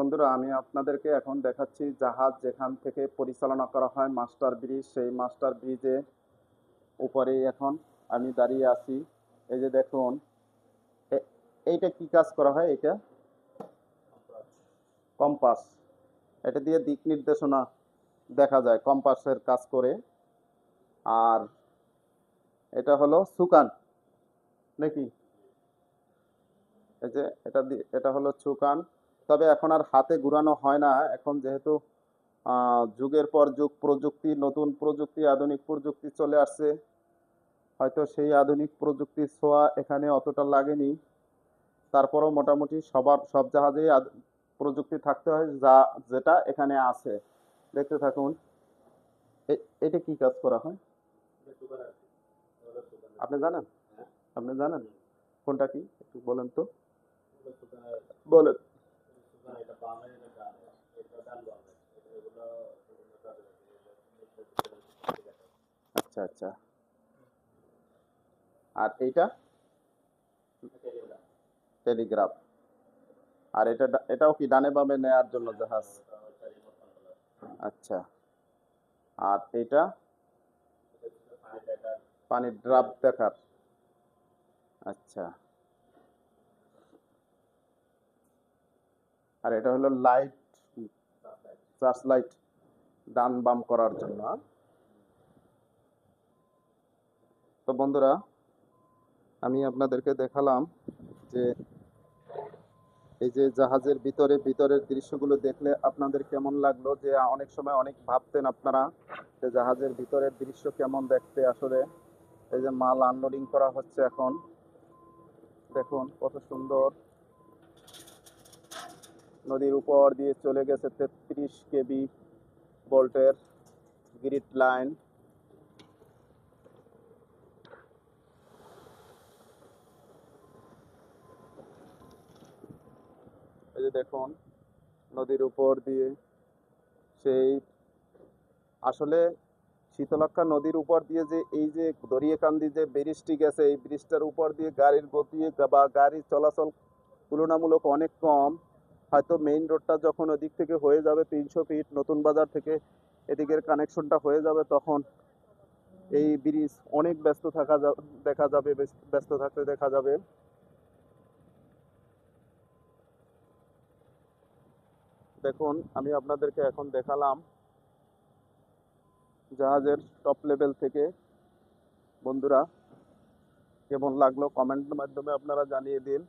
বন্ধুরা, আমি আপনাদেরকে এখন দেখাচ্ছি জাহাজ যেখান থেকে পরিচালনা করা হয় মাস্টার ব্রিজ। সেই মাস্টার ব্রিজে উপরে এখন আমি দাঁড়িয়ে আছি। এই যে দেখুন এইটা কি কাজ করা হয় এটা? কম্পাস। এটা দিয়ে দিক নির্দেশনা দেখা যায়, কম্পাসের কাজ করে। আর এটা হলো সুকান নাকি? এই যে এটা এটা হলো সুকান তবে এখন আর হাতে ঘুরানো হয় না। এখন যেহেতু যুগের পর যুগ, প্রযুক্তি, নতুন প্রযুক্তি, আধুনিক প্রযুক্তি চলে আসছে। হয়তো সেই আধুনিক প্রযুক্তির ছোঁয়া এখানে অতটা লাগেনি। তারপরও মোটামুটি সবার, সব জাহাজেই প্রযুক্তি থাকতে হয় যা, যেটা এখানে আছে। দেখতে থাকুন। এটা কি কাজ করা হয়? আপনি জানেন? আপনি জানেন? কোনটা কি? একটু বলেন তো। বলেন। আচ্ছা আচ্ছা। আর এইটা? টেলিগ্রাফ আর এটা এটাও কি ডানে বামে নেয়ার জন্য জাহাজ? আচ্ছা। আর এটা পানির ড্রাপ দেখার আচ্ছা। আর এটা হলো লাইট চার্জ লাইট ডান বাম করার জন্য? তো বন্ধুরা, আমি আপনাদেরকে দেখালাম যে এই যে জাহাজের ভিতরে, ভিতরের দৃশ্যগুলো দেখলে আপনাদের কেমন লাগল? যে অনেক সময় অনেক ভাবতেন আপনারা যে জাহাজের ভিতরের দৃশ্য কেমন দেখতে আসলে। এই যে মাল আনলোডিং করা হচ্ছে এখন। দেখুন কত সুন্দর। নদীর উপর দিয়ে চলে গেছে তেত্রিশ কেবি ভোল্টের গ্রিড লাইন। এই যে দেখুন, নদীর উপর দিয়ে সেই আসলে শীতলক্ষা নদীর উপর দিয়ে যে এই যে দরিয়াকান্দি যে ব্রিজটি গেছে, এই ব্রিজটার উপর দিয়ে গাড়ির গতি বা গাড়ির চলাচল তুলনামূলক অনেক কম। হয়তো মেইন রোডটা যখন ওদিক থেকে হয়ে যাবে তিনশো ফিট নতুন বাজার থেকে এদিকের কানেকশনটা হয়ে যাবে তখন এই ব্রিজ অনেক ব্যস্ত থাকা দেখা যাবে ব্যস্ত থাকতে দেখা যাবে। দেখুন, আমি আপনাদেরকে এখন দেখালাম জাহাজের টপ লেভেল থেকে। বন্ধুরা, কেমন লাগল? কমেন্টের মাধ্যমে আপনারা জানিয়ে দিন।